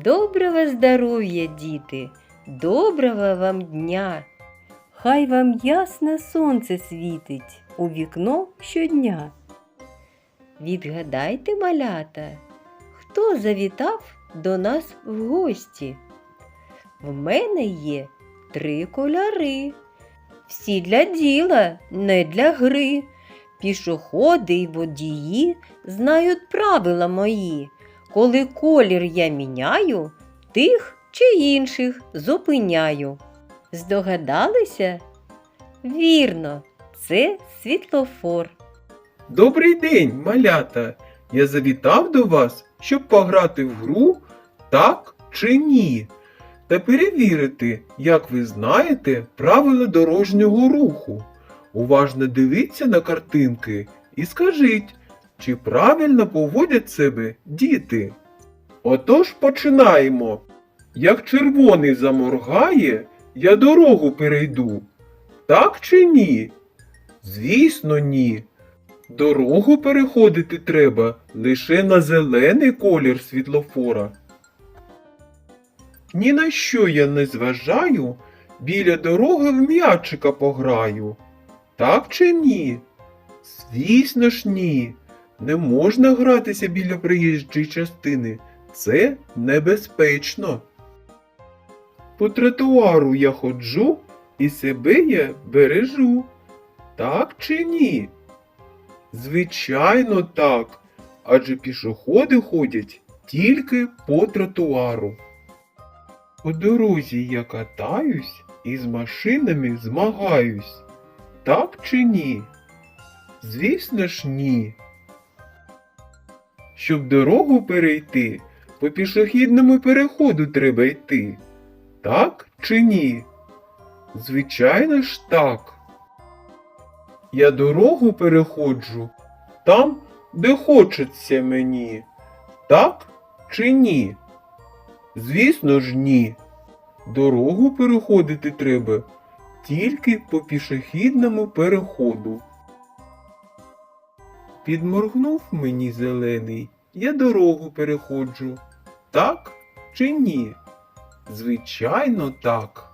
Доброго здоров'я, діти, доброго вам дня. Хай вам ясне сонце світить у вікно щодня. Відгадайте, малята, хто завітав до нас в гості? В мене є три кольори. Всі для діла, не для гри. Пішоходи й водії знають правила мої. Коли колір я міняю, тих чи інших зупиняю. Здогадалися? Вірно, це світлофор. Добрий день, малята! Я завітав до вас, щоб пограти в гру так чи ні. Та перевірити, як ви знаєте правила дорожнього руху. Уважно дивіться на картинки і скажіть, чи правильно поводять себе діти. Отож починаємо. Як червоний заморгає, я дорогу перейду. Так чи ні? Звісно, ні. Дорогу переходити треба лише на зелений колір світлофора. Ні на що я не зважаю, біля дороги в м'ячика пограю. Так чи ні? Звісно ж ні. Не можна гратися біля приїжджої частини. Це небезпечно. По тротуару я ходжу і себе я бережу. Так чи ні? Звичайно, так. Адже пішоходи ходять тільки по тротуару. По дорозі я катаюсь і з машинами змагаюсь. Так чи ні? Звісно ж ні. Щоб дорогу перейти, по пішохідному переходу треба йти. Так чи ні? Звичайно ж так. Я дорогу переходжу там, де хочеться мені. Так чи ні? Звісно ж ні. Дорогу переходити треба тільки по пішохідному переходу. Підморгнув мені зелений, я дорогу переходжу. Так чи ні? Звичайно, так.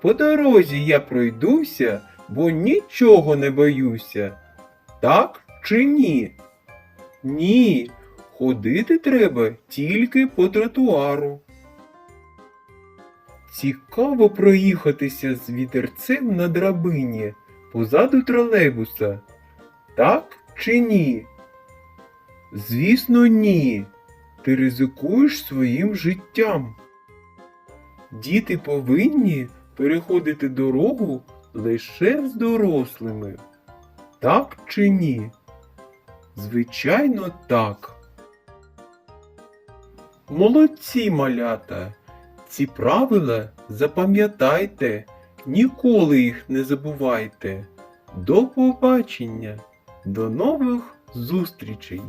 По дорозі я пройдуся, бо нічого не боюся. Так чи ні? Ні, ходити треба тільки по тротуару. Цікаво проїхатися з вітерцем на драбині позаду тролейбуса. Так чи ні? Звісно, ні. Ти ризикуєш своїм життям. Діти повинні переходити дорогу лише з дорослими. Так чи ні? Звичайно, так. Молодці, малята! Ці правила запам'ятайте, ніколи їх не забувайте. До побачення, до нових зустрічей!